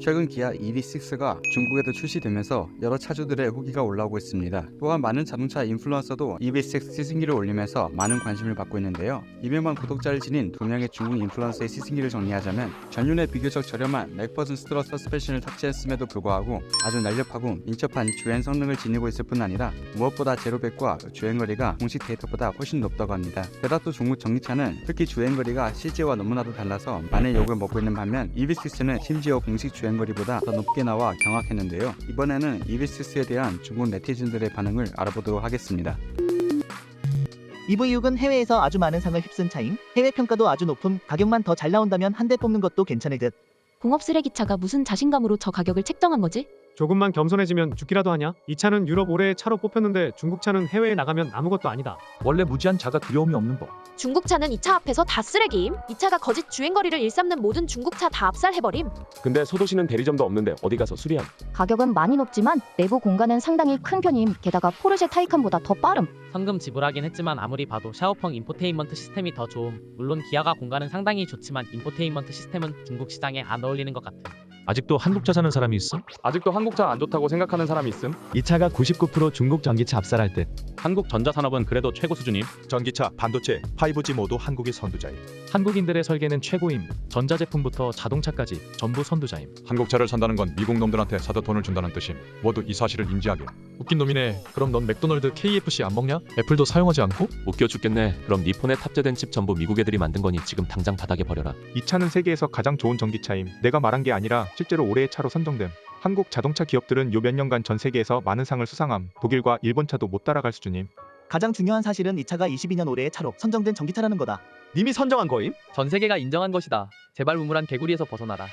최근 기아 EV6가 중국에도 출시되면서 여러 차주들의 후기가 올라오고 있습니다. 또한 많은 자동차 인플루언서도 EV6 시승기를 올리면서 많은 관심을 받고 있는데요. 200만 구독자를 지닌 두 명의 중국 인플루언서의 시승기를 정리하자면 전륜에 비교적 저렴한 맥버슨 스트러 서스펜션을 탑재했음에도 불구하고 아주 날렵하고 민첩한 주행 성능을 지니고 있을 뿐 아니라 무엇보다 제로백과 주행거리가 공식 데이터보다 훨씬 높다고 합니다. 게다가 또 중국 전기차는 특히 주행거리가 실제와 너무나도 달라서 많은 욕을 먹고 있는 반면 EV6는 심지어 공식 주행 거리보다 더 높게 나와 경악했는데요. 이번에는 EV6에 대한 중국 네티즌들의 반응을 알아보도록 하겠습니다. EV6은 해외에서 아주 많은 상을 휩쓴 차임, 해외 평가도 아주 높음, 가격만 더 잘 나온다면 한 대 뽑는 것도 괜찮을 듯. 공업 쓰레기차가 무슨 자신감으로 저 가격을 책정한 거지? 조금만 겸손해지면 죽기라도 하냐? 이 차는 유럽 올해의 차로 뽑혔는데 중국 차는 해외에 나가면 아무것도 아니다. 원래 무지한 자가 두려움이 없는 법. 중국 차는 이 차 앞에서 다 쓰레기임. 이 차가 거짓 주행거리를 일삼는 모든 중국 차 다 압살해버림. 근데 소도시는 대리점도 없는데 어디 가서 수리함. 가격은 많이 높지만 내부 공간은 상당히 큰 편임. 게다가 포르쉐 타이칸보다 더 빠름. 현금 지불하긴 했지만 아무리 봐도 샤오펑 인포테인먼트 시스템이 더 좋음. 물론 기아가 공간은 상당히 좋지만 인포테인먼트 시스템은 중국 시장에 안 어울리는 것 같음. 아직도 한국차 사는 사람이 있어? 아직도 한국차 안 좋다고 생각하는 사람이 있음? 이 차가 99% 중국 전기차 압살할 듯. 한국 전자산업은 그래도 최고 수준임. 전기차, 반도체, 5G 모두 한국이 선두자임. 한국인들의 설계는 최고임. 전자제품부터 자동차까지 전부 선두자임. 한국차를 산다는 건 미국 놈들한테 사다 돈을 준다는 뜻임. 모두 이 사실을 인지하게. 웃긴 놈이네. 그럼 넌 맥도널드 KFC 안 먹냐? 애플도 사용하지 않고? 웃겨 죽겠네. 그럼 네 폰에 탑재된 칩 전부 미국 애들이 만든 거니 지금 당장 바닥에 버려라. 이 차는 세계에서 가장 좋은 전기차임. 내가 말한 게 아니라 실제로 올해의 차로 선정됨. 한국 자동차 기업들은 요 몇 년간 전 세계에서 많은 상을 수상함. 독일과 일본 차도 못 따라갈 수준임. 가장 중요한 사실은 이 차가 22년 올해의 차로 선정된 전기차라는 거다. 님이 선정한 거임? 전 세계가 인정한 것이다. 제발 우물한 개구리에서 벗어나라.